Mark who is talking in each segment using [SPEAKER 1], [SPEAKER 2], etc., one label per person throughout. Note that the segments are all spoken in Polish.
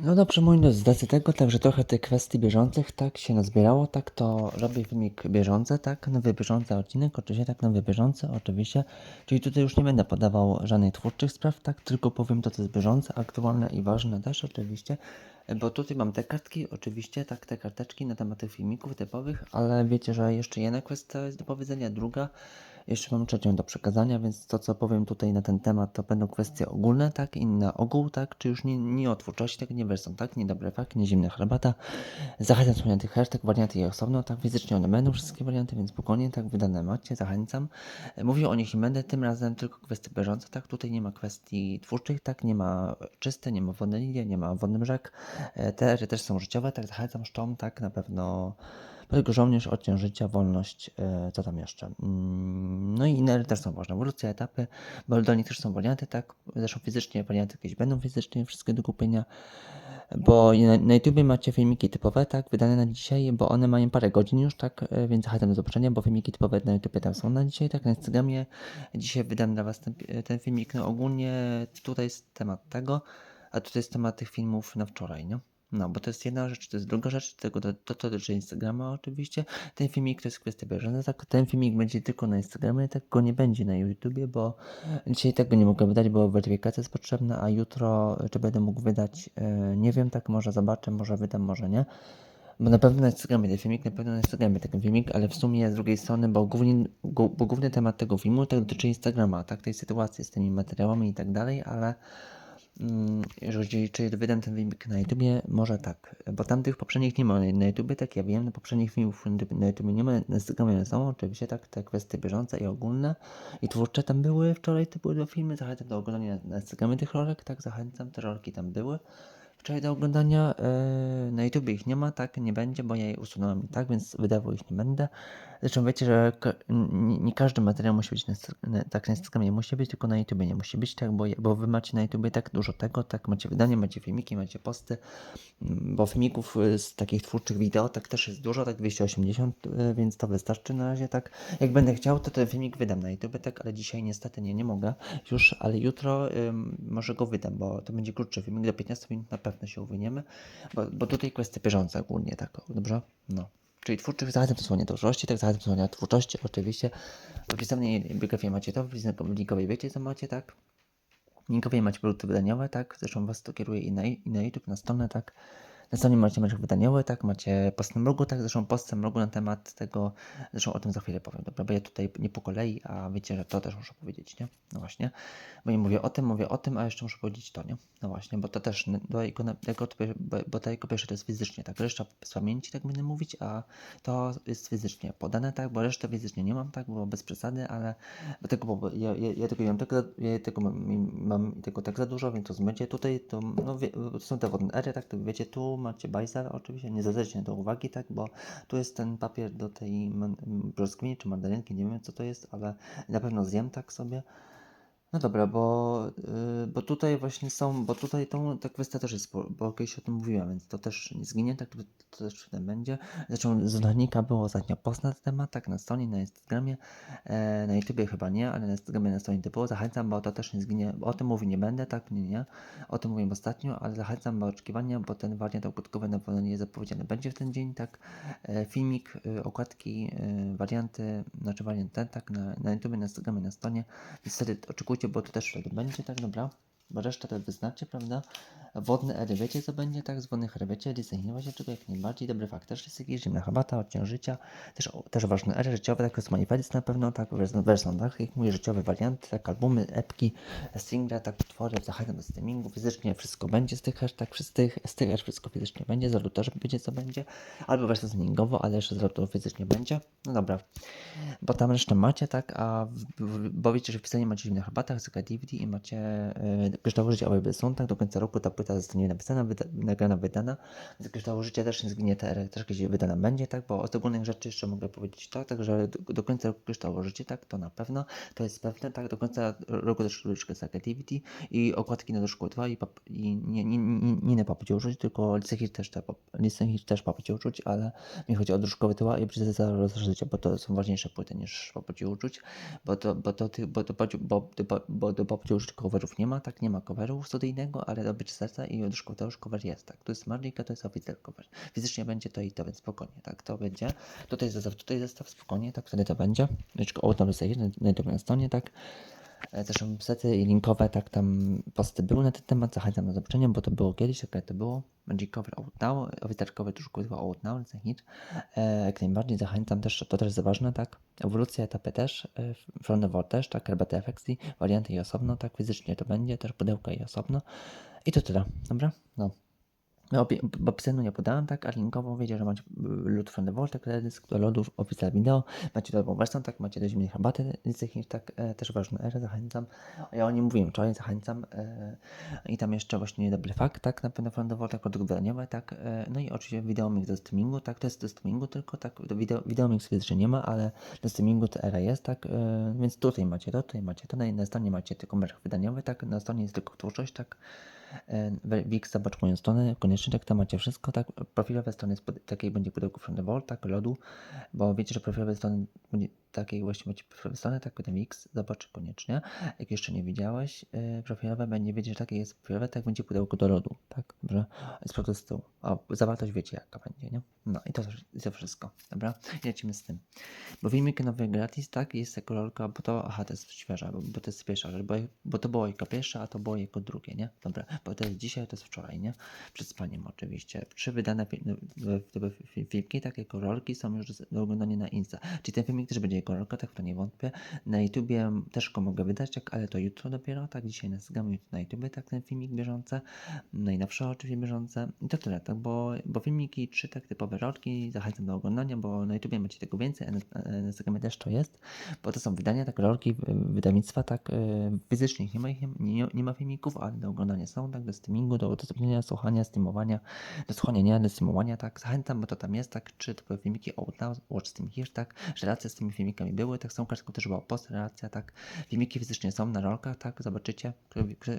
[SPEAKER 1] No dobrze, moi drodzy, z tego, także trochę tych kwestii bieżących, tak, się nazbierało, tak, to robię filmik bieżący, tak, nowy bieżący odcinek, oczywiście, tak, nowy bieżący, oczywiście, czyli tutaj już nie będę podawał żadnych twórczych spraw, tak, tylko powiem to, co jest bieżące, aktualne i ważne też, oczywiście, bo tutaj mam te kartki, oczywiście, tak, te karteczki na temat tych filmików typowych, ale wiecie, że jeszcze jedna kwestia jest do powiedzenia, druga, jeszcze mam trzecią do przekazania, więc to, co powiem tutaj na ten temat, to będą kwestie ogólne, tak, i na ogół, tak, czy już nie, nie o twórczości, tak, nie wersją, tak, nie dobre nie zimna herbata. Zachęcam wspomnianych tych hashtag, warianty i osobno, tak, fizycznie one będą wszystkie warianty, więc spokojnie, tak, wydane macie, zachęcam. Mówię o nich i będę, tym razem tylko kwestie bieżące, tak, tutaj nie ma kwestii twórczych, tak, nie ma czyste, nie ma wodnej linie, nie ma wodnym rzek, E, te też są życiowe, tak, zachęcam szczom, tak, na pewno tylko żołnierz, odciąż życia, wolność, e, co tam jeszcze. Mm, No i inne też są ważne. Ewolucja, etapy, bo do nich też są warianty, tak? Zresztą fizycznie warianty jakieś będą fizycznie, wszystkie do kupienia. Bo na, na YouTubie macie filmiki typowe, tak, wydane na dzisiaj, bo one mają parę godzin już, tak, e, więc zachęcam do zobaczenia, bo filmiki typowe na YouTubie tam są na dzisiaj, tak, na Instagramie. Dzisiaj wydam dla Was ten, ten filmik, no ogólnie tutaj jest temat tego, a tutaj jest temat tych filmów na wczoraj, nie? No, bo to jest jedna rzecz, to jest druga rzecz, tego to, to, to dotyczy Instagrama oczywiście. Ten filmik to jest kwestia bieżąca, tak, ten filmik będzie tylko na Instagramie, tak go nie będzie na YouTubie, bo dzisiaj tego nie mogę wydać, bo weryfikacja jest potrzebna, a jutro czy będę mógł wydać, e, nie wiem, tak, może zobaczę, może wydam, może nie. Bo na pewno na Instagramie ten filmik, na pewno na Instagramie ten filmik, ale w sumie z drugiej strony, bo główny, bo główny temat tego filmu tak dotyczy Instagrama, tak, tej sytuacji z tymi materiałami i tak dalej, ale Mm, jeżeli czy wydam ten filmik na YouTubie, może tak, bo tamtych poprzednich nie ma na YouTubie, tak ja wiem, na poprzednich filmów na YouTubie nie ma, Instagramie są oczywiście tak, te kwestie bieżące i ogólne i twórcze tam były, wczoraj to były dwa filmy, zachęcam do oglądania na Instagramie tych rolek, tak, zachęcam, te rolki tam były. Wczoraj do oglądania e, na YouTubie ich nie ma, tak, nie będzie, bo ja je usunąłem i tak, więc wydawał ich nie będę. Zresztą wiecie, że ka- nie, nie każdy materiał musi być na, na, tak na Instagramie musi być, tylko na YouTubie nie musi być, tak, bo, bo wy macie na YouTubie tak dużo tego, tak, macie wydanie, macie filmiki, macie posty, mm, bo filmików y, z takich twórczych wideo tak też jest dużo, tak? 280, y, więc to wystarczy na razie, tak. Jak będę chciał, to ten filmik wydam na YouTube, tak, ale dzisiaj niestety nie, nie mogę już, ale jutro ym, może go wydam, bo to będzie krótszy filmik, do 15 minut na pewno się uwiniemy, bo, bo tutaj kwestie bieżące ogólnie, tak, dobrze? No. Czyli twórczych zachęcam do słuchania twórczości, tak, do słuchania twórczości, oczywiście. W opisanej biografii macie to, w linkowej wiecie co macie, tak? Linkowej macie produkty wydaniowe, tak? Zresztą was to kieruje i na, i na YouTube, na stronę, tak? Na stronie macie mecze wydaniowe, tak? Macie post na blogu, tak? Zresztą post na blogu na temat tego, zresztą o tym za chwilę powiem, dobra? Bo ja tutaj nie po kolei, a wiecie, że to też muszę powiedzieć, nie? No właśnie. Bo nie mówię o tym, mówię o tym, a jeszcze muszę powiedzieć to, nie? No właśnie, bo to też, n- bo, jako, bo, to jako pierwsze to jest fizycznie, tak? Reszta z pamięci, tak będę mówić, a to jest fizycznie podane, tak? Bo resztę fizycznie nie mam, tak? Bo bez przesady, ale bo tego, bo ja, ja, ja tego mam, tak, ja tego mam, mam tego tak za dużo, więc to zmycie tutaj, to, no, wie, są te wodne ery, tak? To wiecie, tu macie bajzel, oczywiście, nie zwracajcie to uwagi, tak? Bo tu jest ten papier do tej brzoskwini czy mandarynki, nie wiem co to jest, ale na pewno zjem tak sobie. No dobra, bo, y, bo tutaj właśnie są, bo tutaj tą, ta kwestia też jest, bo, bo kiedyś o tym mówiłem, więc to też nie zginie, tak to, to też w będzie. Zresztą z Lenika było ostatnio post na ten temat, tak na stronie, na Instagramie, e, na YouTubie chyba nie, ale na Instagramie, na stronie typowo. Zachęcam, bo to też nie zginie, o tym mówić nie będę, tak, nie, nie. O tym mówiłem ostatnio, ale zachęcam do oczekiwania, bo ten wariant okładkowy na pewno nie jest zapowiedziany. Będzie w ten dzień, tak, e, filmik, y, okładki, y, warianty, znaczy wariant ten, tak, na, na YouTubie, na Instagramie, na stronie. Więc wtedy oczekujcie, bo to też wtedy będzie, tak, dobra? Resztę to wyznacie, prawda? Wodne ery wiecie co będzie, tak? Z wodnych ery wiecie, Disney nie właśnie czego jak najbardziej. Dobry fakt też jest jakiś, zimna herbata, odciąż życia. Też, też ważne ery życiowe, tak jest manifest na pewno, tak? Wersją, tak? Jak mówię, życiowe warianty, tak? Albumy, epki, single, tak? Utwory, zachęcam do streamingu. Fizycznie wszystko będzie z tych hashtag, z tych, z tych wszystko fizycznie będzie. Z też wiecie co będzie. Albo wersja streamingowo, ale jeszcze z fizycznie będzie. No dobra. Bo tam resztę macie, tak, a w, w, bo wiecie, że w pisaniu macie na herbatach, z DVD i macie kryształy życia obydwie są, tak, do końca roku ta płyta zostanie napisana, wyda, nagrana, wydana, z kryształu życia też nie zginie, ta era też wydana będzie, tak, bo o ogólnych rzeczy jeszcze mogę powiedzieć to, także do, do końca roku kryształo życie, tak, to na pewno, to jest pewne, tak, do końca roku też z DVD i okładki na doszku 2 i, pap- i nie, nie, nie, Ninę popicie uczuć, tylko Lisehir też, te, Lisehir też popicie uczuć, ale mi chodzi o Dróżkowy Tyła i Przyzesa Rozżycia, bo to są ważniejsze płyty niż popicie uczuć, bo to, bo to, bo to, bo, bo, bo, bo do popicie uczuć coverów nie ma, tak, nie ma coveru studyjnego, ale do Być Serca i o Dróżkowy Tyła już cover jest, tak, to jest Magic, a to jest oficjal cover. Fizycznie będzie to i to, więc spokojnie, tak, to będzie. Tutaj zestaw, tutaj zestaw, spokojnie, tak, wtedy to będzie. Tylko o, tam Lisehir, na, na, na stronie, tak. Zresztą sety i linkowe, tak tam posty były na ten temat, zachęcam do zobaczenia, bo to było kiedyś, tak jak to było. Magic Cover Out Now, oficerkowy tuż kurwa Out Now, hit. E, jak najbardziej zachęcam też, to też ważne, tak. Ewolucja etapy też, e, Front of War też, tak, RBT FXD, warianty i osobno, tak, fizycznie to będzie, też pudełka i osobno. I to tyle, dobra? No. No, opie- bo pisanu nie podałem, tak, a linkowo wiecie, że macie y, lód from the vault, tak, teledysk do lodów, oficjal wideo, macie dobrą wersję, tak, macie do zimnej herbaty, tak, e, też ważne erę, zachęcam. Ja o nim mówiłem wczoraj, zachęcam. E, I tam jeszcze właśnie dobry fakt, tak, na pewno from the vault, produkt wydaniowy, tak, e, no i oczywiście wideomix do streamingu, tak, to jest do streamingu tylko, tak, wideo, wideomix fizycznie nie ma, ale do streamingu to era jest, tak, e, więc tutaj macie to, tutaj macie to, na stronie macie tylko merch wydaniowy, tak, na stronie jest tylko twórczość, tak, Wix, zobacz moją stronę, koniecznie tak, tam macie wszystko, tak, profilowe strony, takiej będzie pudełko from the vault, tak, lodu, bo wiecie, że profilowe strony, takiej właśnie macie strony, tak, potem Wix, zobacz koniecznie, jak jeszcze nie widziałeś, e, profilowe, będzie wiedzieć, że takie jest profilowe, tak, będzie pudełko do lodu, tak, dobrze, przodu z tyłu, a zawartość wiecie, jaka będzie, nie, no i to, to wszystko, dobra, lecimy z tym, bo filmik nowy gratis, tak, jest jako rolka, bo to, aha, to jest świeża, bo, bo to jest pierwsza rzecz, bo, bo to było jako pierwsza, a to było jako drugie, nie, dobra, bo to jest dzisiaj, to jest wczoraj, nie, przed spaniem oczywiście, trzy wydane no, filmiki, tak jako rolki, są już do oglądania na Insta, czyli ten filmik też będzie jako rolka, tak, w to nie wątpię, na YouTubie też go mogę wydać, tak, ale to jutro dopiero, tak, dzisiaj na Instagramie, jutro na YouTubie, tak, ten filmik bieżący, najnowsze oczywiście bieżące. I to tyle, tak, bo, bo filmiki trzy tak typowe rolki, zachęcam do oglądania, bo na YouTubie macie tego więcej, a na, Instagramie też to jest, bo to są wydania, tak, rolki, wydawnictwa, tak, e, fizycznie nie ma, ich nie, nie, ma filmików, ale do oglądania są, tak, do streamingu, do udostępnienia, słuchania, streamowania, do słuchania, nie, do streamowania, tak, zachęcam, bo to tam jest, tak, czy typowe filmiki Out Now, Watch Stream Here, tak, relacje z tymi filmikami były, tak, są kartką też była post, relacja, tak, filmiki fizycznie są na rolkach, tak, zobaczycie,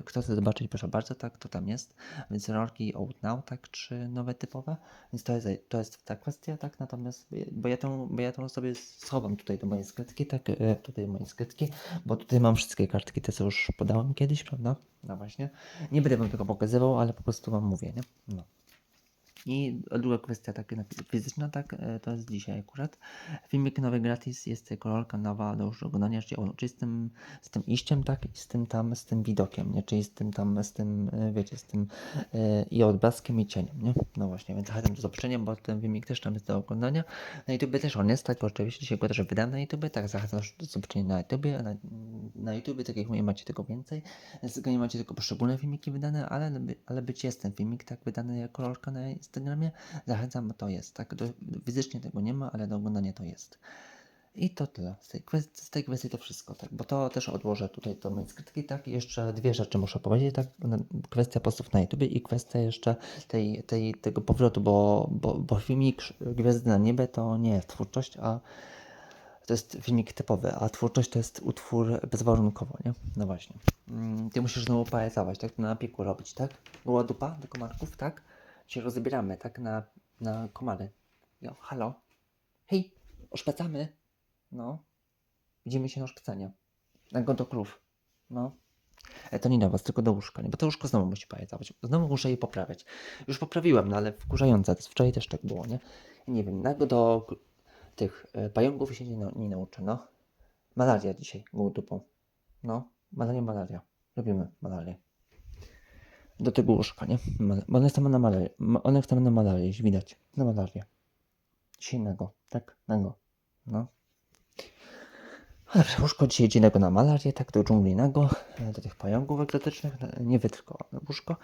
[SPEAKER 1] kto chce zobaczyć, proszę bardzo, tak, to tam jest, więc rolki Out Now, tak, czy nowe typowe, więc to jest, to jest ta kwestia, tak, natomiast, bo ja tą, bo ja tą sobie schowam tutaj do mojej skrytki, tak, e, tutaj do mojej skrytki, bo tutaj mam wszystkie kartki, te co już podałem kiedyś, prawda, no właśnie, nie będę wam tego pokazywał, ale po prostu wam mówię, nie, no. I druga kwestia taka na- fizyczna, tak, e, to jest dzisiaj akurat. Filmik nowy gratis, jest kolorka nowa do już oglądania, czyli, o, czyli z, tym, z tym iściem, tak, i z tym tam, z tym widokiem, nie, czyli z tym tam, z tym, e, wiecie, z tym e, i odblaskiem i cieniem, nie, no właśnie, więc zachęcam do zobaczenia, bo ten filmik też tam jest do oglądania. Na YouTube też on jest, tak, oczywiście, dzisiaj go też wydam na YouTube, tak, zachęcam do zobaczenia na YouTube, na, na YouTube, tak jak mówię, macie tego więcej, na Instagramie macie tylko poszczególne filmiki wydane, ale, ale być jest ten filmik, tak, wydany jako rolka na Instagramie, zachęcam, to jest, tak, do, fizycznie tego nie ma, ale do oglądania to jest. I to tyle. Z tej, kwestii, z tej kwestii to wszystko, tak. Bo to też odłożę tutaj do mojej skrytki, tak. I jeszcze dwie rzeczy muszę powiedzieć, tak. Kwestia postów na YouTube i kwestia jeszcze tej, tej, tego powrotu, bo, bo, bo filmik Gwiazdy na niebie to nie jest twórczość, a to jest filmik typowy, a twórczość to jest utwór bezwarunkowo, nie? No właśnie. Mm, Ty musisz znowu pajacować, tak? Na pieku robić, tak? Była dupa do komarków, tak? Się rozbieramy, tak? Na, na komary. Jo, halo? Hej, oszpecamy. No. Widzimy się na oszpecanie. Na go do krów. No. E, to nie do was, tylko do łóżka, nie? Bo to łóżko znowu musi pajacować. Znowu muszę je poprawiać. Już poprawiłem, no ale wkurzające. To wczoraj też tak było, nie? Nie wiem, nago do k- tych e, pająków się nie, nie nauczę, no. Malaria dzisiaj, gołą dupą. No, malaria, malaria. Robimy malarię. Do tego łóżka, nie? One jest na malarię. Ma- One chcą na widać. Na malarię. Dzisiaj nago, tak? Nago. No. Dobrze, łóżko dzisiaj idzie nago na malarię, tak, do dżungli nago, e, do tych pająków egzotycznych, na- nie tylko łóżko.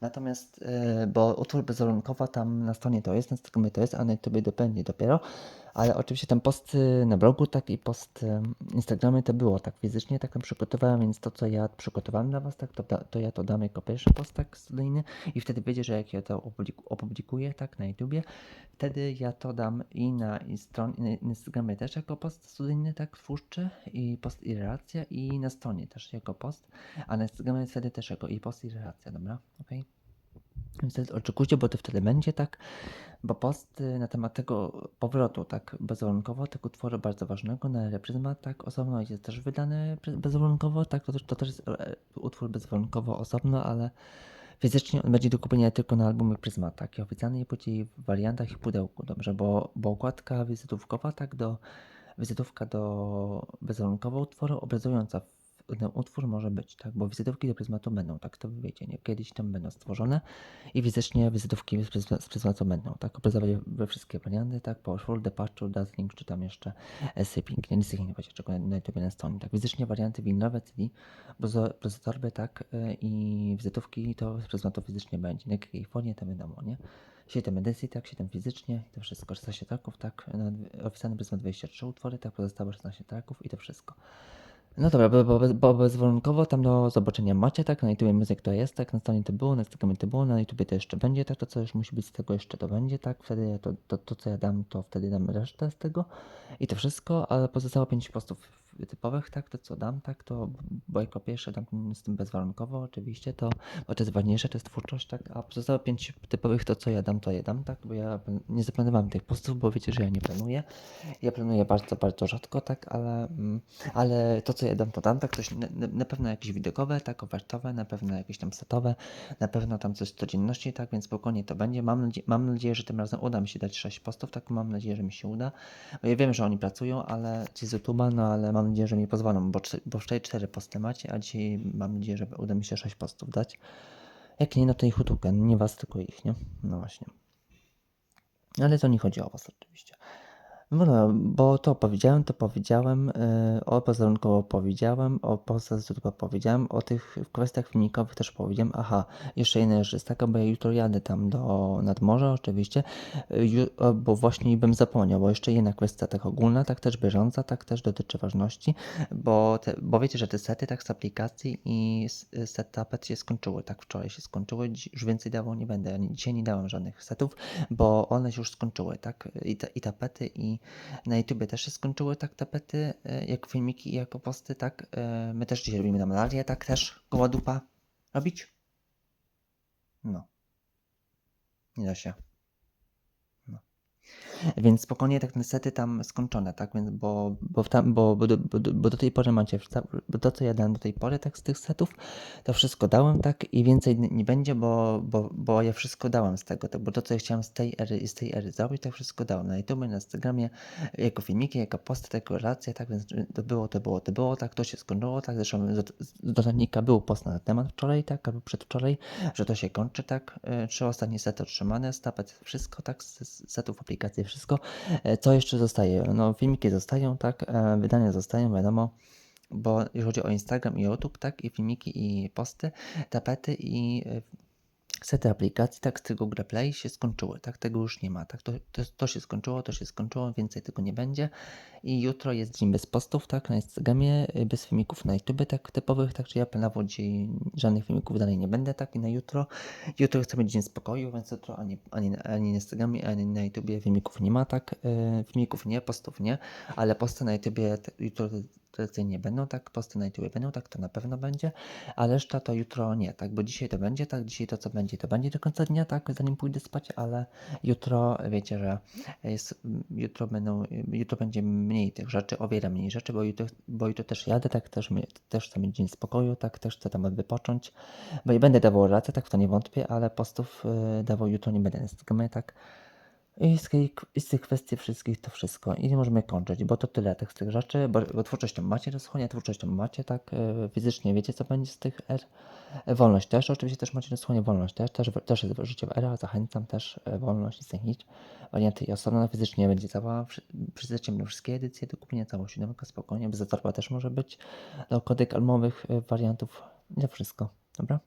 [SPEAKER 1] Natomiast, e, bo utwór bezwarunkowa tam na stronie to jest, na Instagramie to jest, a na YouTube dopędnie dopiero, ale oczywiście tam posty na blogu, tak, i post e, Instagramie to było tak fizycznie, tak przygotowałem, więc to, co ja przygotowałem dla was, tak, to, to ja to dam jako pierwszy post, tak, studyjny i wtedy wiecie, że jak ja to opubliku- opublikuję, tak, na YouTubie, wtedy ja to dam i na i stron, i na Instagramie też jako post studyjny, tak, twórczy i post i relacja i na stronie też jako post, a na Instagramie wtedy też jako i post i relacja, dobra, okej? Więc oczekujcie, bo to wtedy będzie tak, bo post y, na temat tego powrotu, tak, bezwarunkowo, tego utworu bardzo ważnego na Repryzma, tak, osobno jest też wydany bezwarunkowo, tak, to, też- to też jest e, utwór bezwarunkowo osobno, ale fizycznie on będzie do kupienia tylko na albumie Pryzma, tak, i oficjalnej płycie i w wariantach i pudełku, dobrze, bo, bo okładka wizytówkowa, tak, do, wizytówka do bezwarunkowo utworu obrazująca ten utwór może być, tak, bo wizytówki do Pryzmatu będą, tak, to wiecie, nie, kiedyś tam będą stworzone, i fizycznie wizytówki z Pryzma- z Pryzmatu będą, tak? Obrazować we wszystkie warianty, tak? Powerful, Departure, Dazzling, czy tam jeszcze Sipping. Nie nie będzie czego na, YouTube na stronie, tak? Fizycznie warianty winylowe, CD, prozotorby, tak? e, I wizytówki to z Pryzmatu fizycznie będzie. Na jakiej formie to wiadomo, nie? 7 edycji, tak? 7 fizycznie i to wszystko. 16 traków, tak? Oficjalny Pryzmat 23 utwory, tak? Pozostałe 16 traków i to wszystko. No dobra, bo, bo, bo bezwarunkowo tam do zobaczenia macie, tak, na YouTube muzyk to jest, tak, na stronie to było, na Instagramie to było, na YouTube to jeszcze będzie, tak, to co już musi być z tego jeszcze to będzie, tak, wtedy ja to, to, to co ja dam, to wtedy dam resztę z tego. I to wszystko, ale pozostałe 5 postów typowych, tak, to co dam, tak, to, bo jako pierwsze dam z tym bezwarunkowo oczywiście, to, bo to jest ważniejsze, to jest twórczość, tak, a pozostałe 5 typowych, to co ja dam, to je dam, tak, bo ja nie zaplanowałem tych postów, bo wiecie, że ja nie planuję, ja planuję bardzo, bardzo rzadko, tak, ale, mm, ale to, co ja dam, to dam, tak, coś, na, na- pewno jakieś widokowe, tak, ofertowe, na pewno jakieś tam setowe, na pewno tam coś z codzienności, tak, więc spokojnie to będzie. Mam, nadzie- mam nadzieję, że tym razem uda mi się dać 6 postów, tak, mam nadzieję, że mi się uda. Bo ja wiem, że oni pracują, ale ci z YouTube'a, no ale mam nadzieję, że mi pozwolą, bo, bo wczoraj 4 posty macie, a dzisiaj mam nadzieję, że uda mi się 6 postów dać. Jak nie, no to ich utłukę, nie was, tylko ich, nie? No właśnie. Ale to nie chodzi o was oczywiście. No, bo to powiedziałem, to powiedziałem, yy, o pozarunkowo powiedziałem, o YouTube'a powiedziałem, o tych kwestiach filmikowych też powiedziałem. Aha, jeszcze jedna rzecz jest taka, bo ja jutro jadę tam do nadmorza oczywiście, o, bo właśnie bym zapomniał, bo jeszcze jedna kwestia tak ogólna, tak też bieżąca, tak też dotyczy ważności, bo, te, bo wiecie, że te sety tak z aplikacji i set tapet się skończyły, tak wczoraj się skończyły, już więcej dawał nie będę, dzisiaj nie dałem żadnych setów, bo one się już skończyły, tak, i, ta, i tapety i na YouTubie też się skończyły tak tapety, e, jak filmiki i jako posty, tak, e, my też dzisiaj robimy na malarię, tak też, goła dupa robić? No, nie da się. Więc spokojnie tak niestety tam skończone, tak? Więc bo, bo, tam, bo, bo, bo, bo do tej pory macie, bo to co ja dałem do tej pory, tak z tych setów, to wszystko dałem, tak? I więcej nie będzie, bo, bo, bo ja wszystko dałem z tego, tak? bo to co ja chciałem z tej ery i z tej ery zrobić, tak wszystko dałem na YouTube, na Instagramie, jako filmiki, jako posty, jako relacje, tak? Więc to było, to było, to było, tak? To się skończyło, tak? Zresztą z, dodatnika był post na temat wczoraj, tak? Albo przedwczoraj, że to się kończy, tak? E, Trzy ostatnie sety otrzymane, stapet, wszystko, tak? Z setów aplikacji, wszystko. E, Co jeszcze zostaje? No, filmiki zostają, tak? E, Wydania zostają, wiadomo. Bo jeżeli chodzi o Instagram i YouTube, tak? I filmiki, i posty, tapety i e, sety aplikacji, tak, z tego Google Play się skończyły, tak, tego już nie ma, tak, to, to, to się skończyło, to się skończyło, więcej tego nie będzie. I jutro jest dzień bez postów, tak, na Instagramie, y, bez filmików na YouTube, tak, typowych, tak, czy ja planowo dzisiaj żadnych filmików dalej nie będę, tak, i na jutro, jutro chcę mieć dzień spokoju, więc jutro ani, ani, ani na Instagramie, ani na YouTubie filmików nie ma, tak, y, filmików nie, postów nie, ale posty na YouTubie te, jutro tradycyjnie będą, tak, posty na YouTubie będą, tak, to na pewno będzie, a reszta to jutro nie, tak, bo dzisiaj to będzie, tak, dzisiaj to co będzie, to będzie do końca dnia, tak, zanim pójdę spać, ale jutro wiecie, że jest, jutro będą, jutro będzie mniej tych rzeczy, o wiele mniej rzeczy, bo jutro, bo jutro też jadę, tak, też, też chcę mieć dzień spokoju, tak, też chcę tam wypocząć, bo i będę dawał rację, tak, w to nie wątpię, ale postów y, dawał jutro nie będę Instagramie, tak, i z, z tych kwestii wszystkich to wszystko. I nie możemy kończyć, bo to tyle tych, z tych rzeczy, bo, bo twórczością macie rozchłania, twórczością macie, tak, e, fizycznie wiecie, co będzie z tych R. E, Wolność też, oczywiście też macie rozchłania, wolność też, też, też jest życie w era, zachęcam też, e, wolność i zachęcić. Warianty i osobna fizycznie będzie cała, przyjdziecie będą wszystkie edycje do kupienia, całą siódemkę, spokojnie, bez zatorba też może być, do kodek albumowych e, wariantów, nie wszystko, dobra?